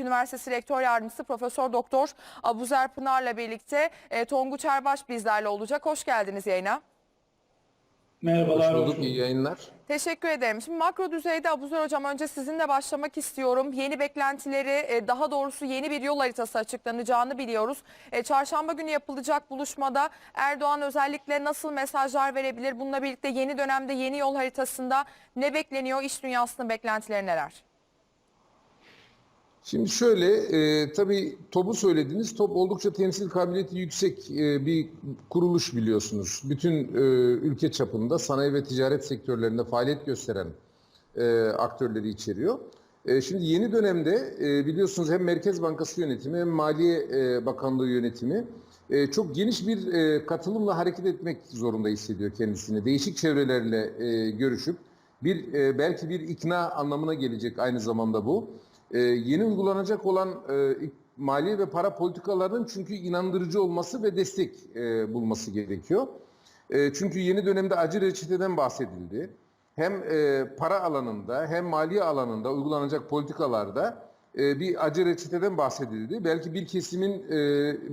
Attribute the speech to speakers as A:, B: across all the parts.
A: Üniversitesi Rektör Yardımcısı Profesör Doktor Abuzer Pınar'la birlikte e, Tonguç Erbaş bizlerle olacak. Hoş geldiniz yayına.
B: Merhabalar.
C: Hoş bulduk, iyi yayınlar.
A: Teşekkür ederim. Şimdi makro düzeyde Abuzer Hocam önce sizinle başlamak istiyorum. Yeni beklentileri e, daha doğrusu yeni bir yol haritası açıklanacağını biliyoruz. E, Çarşamba günü yapılacak buluşmada Erdoğan özellikle nasıl mesajlar verebilir? Bununla birlikte yeni dönemde yeni yol haritasında ne bekleniyor? İş dünyasının beklentileri neler?
C: Şimdi şöyle, e, tabii TOB'u söylediniz. TOB oldukça temsil kabiliyeti yüksek e, bir kuruluş biliyorsunuz. Bütün e, ülke çapında sanayi ve ticaret sektörlerinde faaliyet gösteren e, aktörleri içeriyor. E, şimdi yeni dönemde e, biliyorsunuz hem Merkez Bankası yönetimi hem Maliye e, Bakanlığı yönetimi e, çok geniş bir e, katılımla hareket etmek zorunda hissediyor kendisini. Değişik çevrelerle e, görüşüp bir e, belki bir ikna anlamına gelecek aynı zamanda bu. Ee, yeni uygulanacak olan e, maliye ve para politikalarının çünkü inandırıcı olması ve destek e, bulması gerekiyor. E, çünkü yeni dönemde acı reçeteden bahsedildi. Hem e, para alanında hem maliye alanında uygulanacak politikalarda bir acı reçeteden bahsedildi. Belki bir kesimin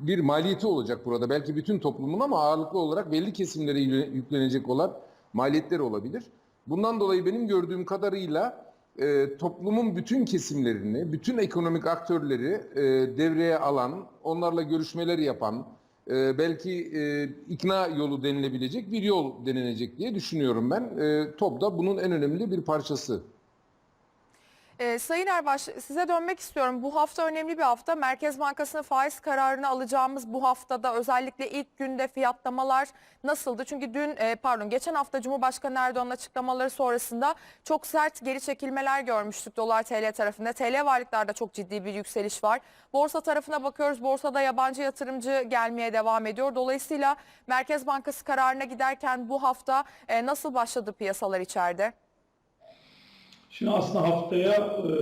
C: bir maliyeti olacak burada. Belki bütün toplumun ama ağırlıklı olarak belli kesimlere yükle- yüklenecek olan maliyetler olabilir. Bundan dolayı benim gördüğüm kadarıyla e, toplumun bütün kesimlerini, bütün ekonomik aktörleri e, devreye alan, onlarla görüşmeler yapan, e, belki e, ikna yolu denilebilecek bir yol denenecek diye düşünüyorum ben. E, TOP da bunun en önemli bir parçası.
A: Ee, Sayın Erbaş size dönmek istiyorum. Bu hafta önemli bir hafta. Merkez Bankası'nın faiz kararını alacağımız bu haftada özellikle ilk günde fiyatlamalar nasıldı? Çünkü dün e, pardon geçen hafta Cumhurbaşkanı Erdoğan'ın açıklamaları sonrasında çok sert geri çekilmeler görmüştük dolar TL tarafında. TL varlıklarda çok ciddi bir yükseliş var. Borsa tarafına bakıyoruz. Borsada yabancı yatırımcı gelmeye devam ediyor. Dolayısıyla Merkez Bankası kararına giderken bu hafta e, nasıl başladı piyasalar içeride?
B: Şimdi aslında haftaya e,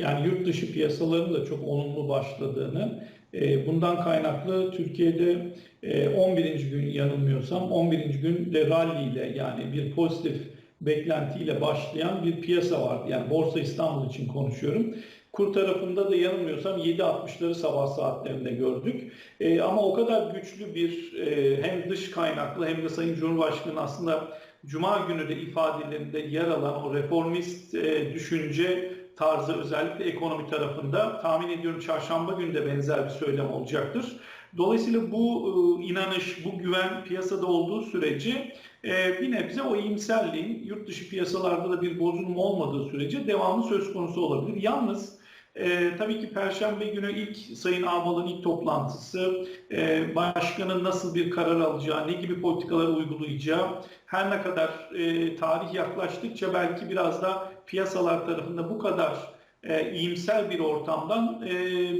B: yani yurt dışı piyasaların da çok olumlu başladığını, e, bundan kaynaklı Türkiye'de e, 11. gün yanılmıyorsam 11. gün de rally ile yani bir pozitif beklentiyle başlayan bir piyasa vardı. Yani Borsa İstanbul için konuşuyorum. Kur tarafında da yanılmıyorsam 7.60'ları sabah saatlerinde gördük. E, ama o kadar güçlü bir e, hem dış kaynaklı hem de Sayın Cumhurbaşkanı aslında Cuma günü de ifadelerinde yer alan o reformist e, düşünce tarzı özellikle ekonomi tarafında tahmin ediyorum çarşamba günü de benzer bir söylem olacaktır. Dolayısıyla bu e, inanış, bu güven piyasada olduğu sürece e, bir nebze o iyimserliğin yurt dışı piyasalarda da bir bozulma olmadığı sürece devamı söz konusu olabilir. Yalnız e, tabii ki Perşembe günü ilk Sayın Ağbal'ın ilk toplantısı, e, başkanın nasıl bir karar alacağı, ne gibi politikalar uygulayacağı, her ne kadar e, tarih yaklaştıkça belki biraz da piyasalar tarafında bu kadar e, iyimser bir ortamdan e,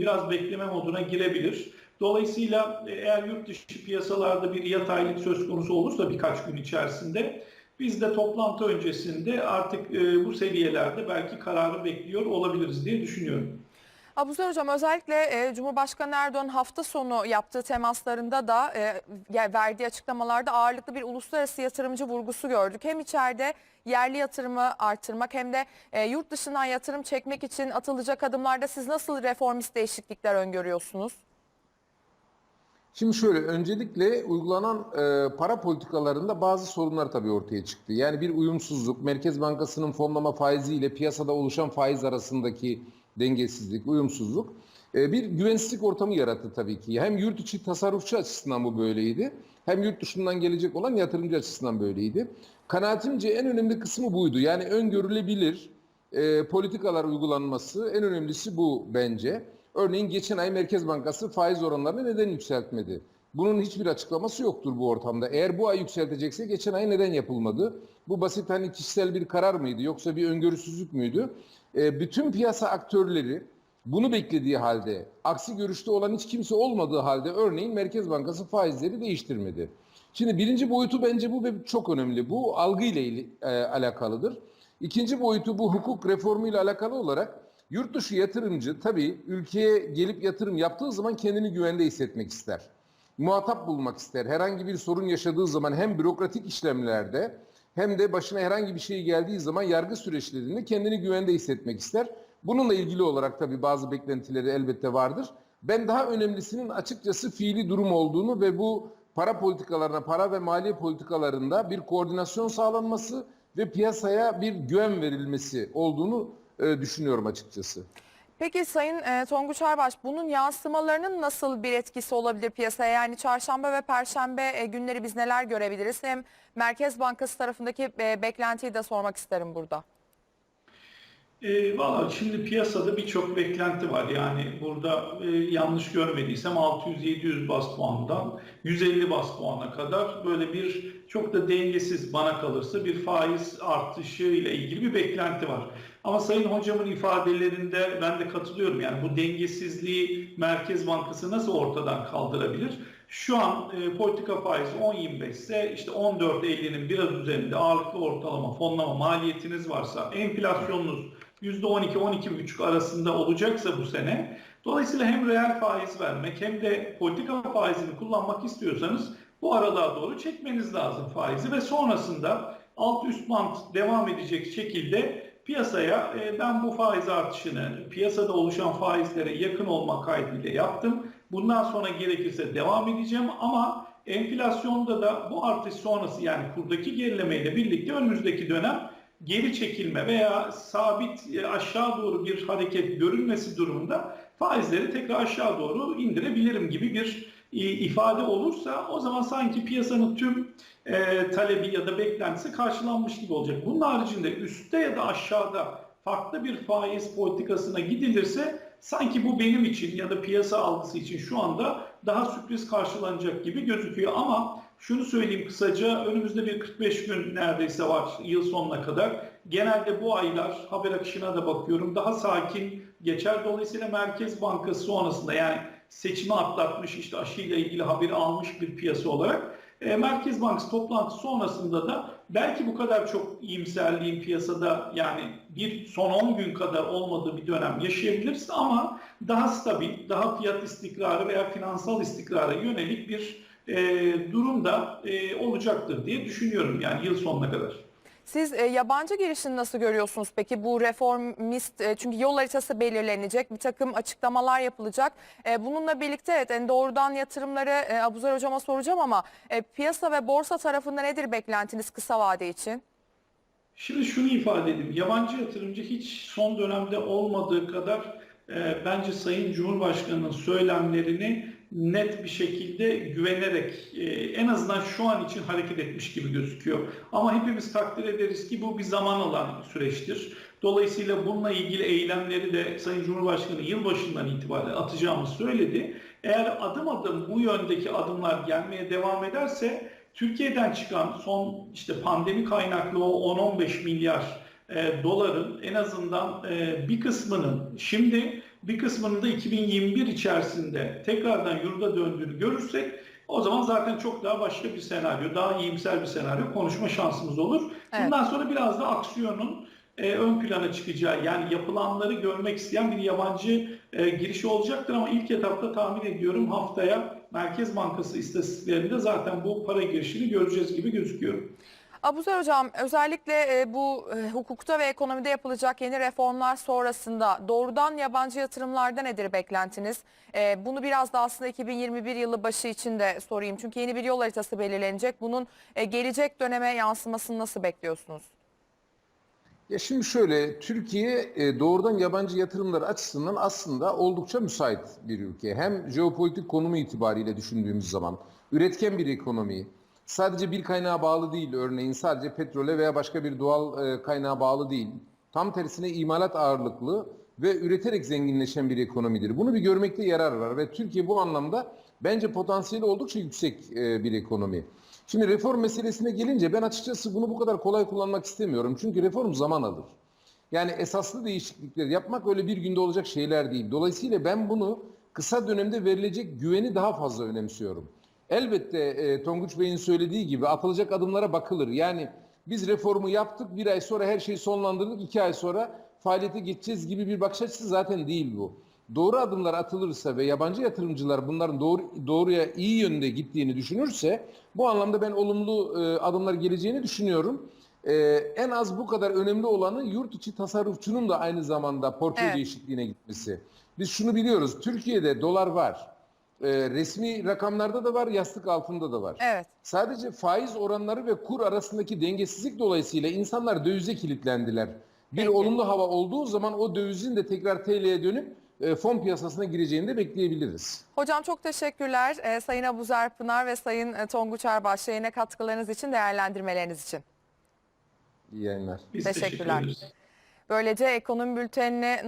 B: biraz bekleme moduna girebilir. Dolayısıyla e, eğer yurt dışı piyasalarda bir yataylık söz konusu olursa birkaç gün içerisinde biz de toplantı öncesinde artık e, bu seviyelerde belki kararı bekliyor olabiliriz diye düşünüyorum.
A: Abuzer Hocam özellikle e, Cumhurbaşkanı Erdoğan hafta sonu yaptığı temaslarında da e, verdiği açıklamalarda ağırlıklı bir uluslararası yatırımcı vurgusu gördük. Hem içeride yerli yatırımı artırmak hem de e, yurt dışından yatırım çekmek için atılacak adımlarda siz nasıl reformist değişiklikler öngörüyorsunuz?
C: Şimdi şöyle, öncelikle uygulanan e, para politikalarında bazı sorunlar tabii ortaya çıktı. Yani bir uyumsuzluk, Merkez Bankası'nın fonlama faizi ile piyasada oluşan faiz arasındaki dengesizlik, uyumsuzluk e, bir güvensizlik ortamı yarattı tabii ki. Hem yurt içi tasarrufçu açısından bu böyleydi, hem yurt dışından gelecek olan yatırımcı açısından böyleydi. Kanaatimce en önemli kısmı buydu. Yani öngörülebilir e, politikalar uygulanması en önemlisi bu bence. Örneğin geçen ay Merkez Bankası faiz oranlarını neden yükseltmedi? Bunun hiçbir açıklaması yoktur bu ortamda. Eğer bu ay yükseltecekse geçen ay neden yapılmadı? Bu basit hani kişisel bir karar mıydı yoksa bir öngörüsüzlük müydü? E, bütün piyasa aktörleri bunu beklediği halde, aksi görüşte olan hiç kimse olmadığı halde örneğin Merkez Bankası faizleri değiştirmedi. Şimdi birinci boyutu bence bu ve çok önemli. Bu algıyla ili- e, alakalıdır. İkinci boyutu bu hukuk reformuyla alakalı olarak yurt dışı yatırımcı tabii ülkeye gelip yatırım yaptığı zaman kendini güvende hissetmek ister. Muhatap bulmak ister. Herhangi bir sorun yaşadığı zaman hem bürokratik işlemlerde hem de başına herhangi bir şey geldiği zaman yargı süreçlerinde kendini güvende hissetmek ister. Bununla ilgili olarak tabii bazı beklentileri elbette vardır. Ben daha önemlisinin açıkçası fiili durum olduğunu ve bu para politikalarına, para ve maliye politikalarında bir koordinasyon sağlanması ve piyasaya bir güven verilmesi olduğunu e, düşünüyorum açıkçası.
A: Peki Sayın e, Tonguç Erbaş bunun yansımalarının nasıl bir etkisi olabilir piyasaya? Yani çarşamba ve perşembe e, günleri biz neler görebiliriz? Hem Merkez Bankası tarafındaki e, beklentiyi de sormak isterim burada.
B: E, Valla şimdi piyasada birçok beklenti var. Yani burada e, yanlış görmediysem 600-700 bas puandan 150 bas puana kadar böyle bir çok da dengesiz bana kalırsa bir faiz artışı ile ilgili bir beklenti var. Ama Sayın Hocam'ın ifadelerinde ben de katılıyorum. Yani bu dengesizliği Merkez Bankası nasıl ortadan kaldırabilir? Şu an e, politika faizi 10.25 ise işte 14.50'nin biraz üzerinde ağırlıklı ortalama fonlama maliyetiniz varsa enflasyonunuz %12-12,5 arasında olacaksa bu sene dolayısıyla hem reel faiz vermek hem de politika faizini kullanmak istiyorsanız bu aralığa doğru çekmeniz lazım faizi ve sonrasında alt üst bant devam edecek şekilde piyasaya e, ben bu faiz artışını piyasada oluşan faizlere yakın olma kaydıyla yaptım. Bundan sonra gerekirse devam edeceğim ama enflasyonda da bu artış sonrası yani kurdaki gerilemeyle birlikte önümüzdeki dönem geri çekilme veya sabit e, aşağı doğru bir hareket görülmesi durumunda faizleri tekrar aşağı doğru indirebilirim gibi bir e, ifade olursa o zaman sanki piyasanın tüm e, talebi ya da beklentisi karşılanmış gibi olacak. Bunun haricinde üstte ya da aşağıda farklı bir faiz politikasına gidilirse sanki bu benim için ya da piyasa algısı için şu anda daha sürpriz karşılanacak gibi gözüküyor ama şunu söyleyeyim kısaca önümüzde bir 45 gün neredeyse var yıl sonuna kadar. Genelde bu aylar haber akışına da bakıyorum daha sakin geçer. Dolayısıyla Merkez Bankası sonrasında yani seçimi atlatmış işte aşıyla ilgili haberi almış bir piyasa olarak e, Merkez Bankası toplantısı sonrasında da belki bu kadar çok iyimserliğin piyasada yani bir son 10 gün kadar olmadığı bir dönem yaşayabiliriz ama daha stabil, daha fiyat istikrarı veya finansal istikrara yönelik bir e, durum da e, olacaktır diye düşünüyorum yani yıl sonuna kadar.
A: Siz e, yabancı girişini nasıl görüyorsunuz peki bu reformist e, çünkü yol haritası belirlenecek bir takım açıklamalar yapılacak. E, bununla birlikte evet en doğrudan yatırımları e, Abuzer Hocam'a soracağım ama e, piyasa ve borsa tarafında nedir beklentiniz kısa vade için?
B: Şimdi şunu ifade edeyim. Yabancı yatırımcı hiç son dönemde olmadığı kadar e, bence Sayın Cumhurbaşkanı'nın söylemlerini net bir şekilde güvenerek e, en azından şu an için hareket etmiş gibi gözüküyor. Ama hepimiz takdir ederiz ki bu bir zaman alan süreçtir. Dolayısıyla bununla ilgili eylemleri de Sayın Cumhurbaşkanı yılbaşından itibaren atacağımı söyledi. Eğer adım adım bu yöndeki adımlar gelmeye devam ederse Türkiye'den çıkan son işte pandemi kaynaklı o 10-15 milyar e, doların en azından e, bir kısmının şimdi bir kısmının da 2021 içerisinde tekrardan yurda döndüğünü görürsek o zaman zaten çok daha başka bir senaryo, daha iyimser bir senaryo konuşma şansımız olur.
A: Evet.
B: Bundan sonra biraz da aksiyonun e, ön plana çıkacağı yani yapılanları görmek isteyen bir yabancı e, girişi olacaktır ama ilk etapta tahmin ediyorum haftaya Merkez Bankası istatistiklerinde zaten bu para girişini göreceğiz gibi gözüküyor.
A: Abuzer Hocam özellikle e, bu e, hukukta ve ekonomide yapılacak yeni reformlar sonrasında doğrudan yabancı yatırımlarda nedir beklentiniz? E, bunu biraz da aslında 2021 yılı başı için de sorayım. Çünkü yeni bir yol haritası belirlenecek. Bunun gelecek döneme yansımasını nasıl bekliyorsunuz?
C: Ya şimdi şöyle, Türkiye doğrudan yabancı yatırımlar açısından aslında oldukça müsait bir ülke. Hem jeopolitik konumu itibariyle düşündüğümüz zaman üretken bir ekonomi, sadece bir kaynağa bağlı değil örneğin sadece petrole veya başka bir doğal e, kaynağa bağlı değil. Tam tersine imalat ağırlıklı ve üreterek zenginleşen bir ekonomidir. Bunu bir görmekte yarar var ve Türkiye bu anlamda bence potansiyeli oldukça yüksek e, bir ekonomi. Şimdi reform meselesine gelince ben açıkçası bunu bu kadar kolay kullanmak istemiyorum. Çünkü reform zaman alır. Yani esaslı değişiklikler yapmak öyle bir günde olacak şeyler değil. Dolayısıyla ben bunu kısa dönemde verilecek güveni daha fazla önemsiyorum. Elbette e, Tonguç Bey'in söylediği gibi atılacak adımlara bakılır. Yani biz reformu yaptık, bir ay sonra her şeyi sonlandırdık, iki ay sonra faaliyete geçeceğiz gibi bir bakış açısı zaten değil bu. Doğru adımlar atılırsa ve yabancı yatırımcılar bunların doğru, doğruya iyi yönde gittiğini düşünürse bu anlamda ben olumlu e, adımlar geleceğini düşünüyorum. Ee, en az bu kadar önemli olanı yurt içi tasarrufçunun da aynı zamanda portföy
A: Evet.
C: değişikliğine gitmesi. Biz şunu biliyoruz. Türkiye'de dolar var. Ee, resmi rakamlarda da var, yastık altında da var.
A: Evet.
C: Sadece faiz oranları ve kur arasındaki dengesizlik dolayısıyla insanlar dövize kilitlendiler. Bir
A: Peki.
C: olumlu hava olduğu zaman o dövizin de tekrar TL'ye dönüp e, fon piyasasına gireceğini de bekleyebiliriz.
A: Hocam çok teşekkürler. Ee, Sayın Abuzer Pınar ve Sayın e, Tonguç Erbaş yayına katkılarınız için, değerlendirmeleriniz için.
C: İyi yayınlar.
B: Biz
A: Teşekkürler.
B: teşekkür ederiz.
A: Böylece ekonomi bültenini